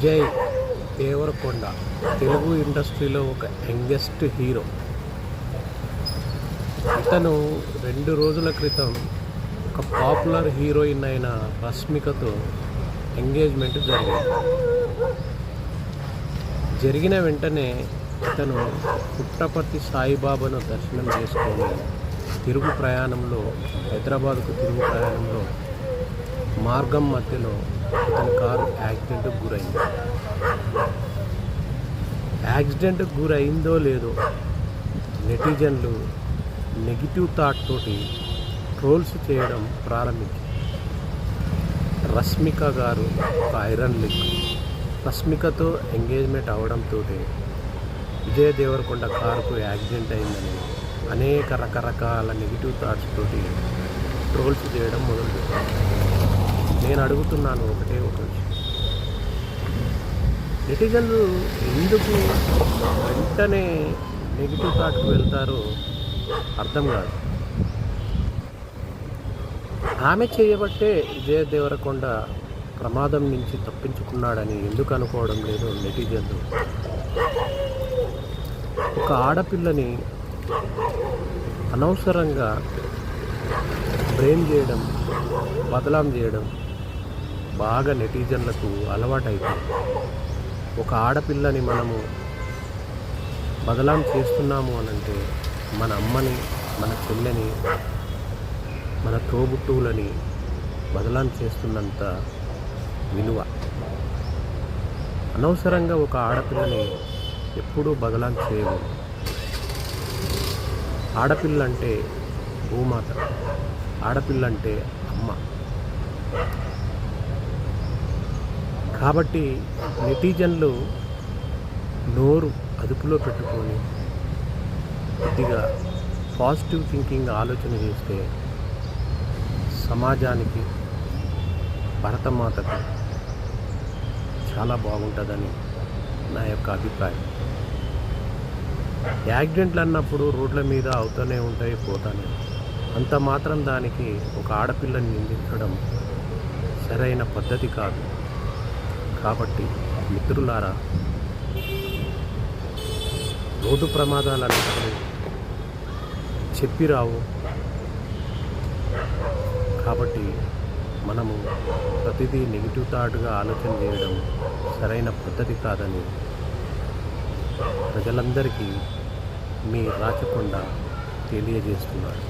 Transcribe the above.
విజయ్ దేవరకొండ తెలుగు ఇండస్ట్రీలో ఒక youngest hero. ఇతను రెండు రోజుల క్రితం ఒక పాపులర్ హీరోయిన్ అయిన రష్మికతో ఎంగేజ్మెంట్ జరిగింది. జరిగిన వెంటనే ఇతను పుట్టపర్తి సాయిబాబాను దర్శనం చేసుకొని తిరుగు ప్రయాణంలో హైదరాబాద్కు తిరుగు ప్రయాణంలో మార్గం మధ్యలో అతని కారు యాక్సిడెంట్కి గురైంది. యాక్సిడెంట్కి గురైందో లేదో నెటిజన్లు నెగిటివ్ థాట్ తోటి ట్రోల్స్ చేయడం ప్రారంభించారు. రష్మిక గారు ఒక ఐరన్ లింక్. రష్మికతో ఎంగేజ్మెంట్ అవడంతో విజయ్ దేవరకొండ కారుకు యాక్సిడెంట్ అయిందని అనేక రకరకాల నెగిటివ్ థాట్స్ తోటి ట్రోల్స్ చేయడం మొదలుపెట్టారు. నేను అడుగుతున్నాను ఒకటే ఒక విషయం. నెటిజన్లు ఎందుకు వెంటనే నెగిటివ్ థాట్కి వెళ్తారో అర్థం కాదు. ఆమె చేయబట్టే విజయ దేవరకొండ ప్రమాదం నుంచి తప్పించుకున్నాడని ఎందుకు అనుకోవడం లేదు నెటిజన్లు. ఒక ఆడపిల్లని అనవసరంగా బ్రెయిన్ చేయడం బదలాం చేయడం బాగా నెటిజన్లకు అలవాటైపోయింది. ఒక ఆడపిల్లని మనము బదలాం చేస్తున్నాము అనంటే మన అమ్మని మన చెల్లెని మన తోబుట్టువులని బదలాం చేస్తున్నంత విలువ. అనవసరంగా ఒక ఆడపిల్లని ఎప్పుడూ బదలాం చేయవు ఆడపిల్ల అంటే భూమాత ఆడపిల్ల అంటే అమ్మ. కాబట్టి నెటిజన్లు నోరు అదుపులో పెట్టుకొని కొద్దిగా పాజిటివ్ థింకింగ్ ఆలోచన చేస్తే సమాజానికి భరతమాతకు చాలా బాగుంటుందని నా యొక్క అభిప్రాయం. యాక్సిడెంట్లు అన్నప్పుడు రోడ్ల మీద అవుతూనే ఉంటాయి పోతానే అంత మాత్రం దానికి ఒక ఆడపిల్లని నిందించడం సరైన పద్ధతి కాదు. కాబట్టి మిత్రులారా రోడ్డు ప్రమాదాలు చెప్పిరావు. చెప్పి రావు కాబట్టి మనము ప్రతిదీ నెగిటివ్ థాట్గా ఆలోచన చేయడం సరైన పద్ధతి కాదని ప్రజలందరికీ మీ రాచకొండ తెలియజేస్తున్నారు.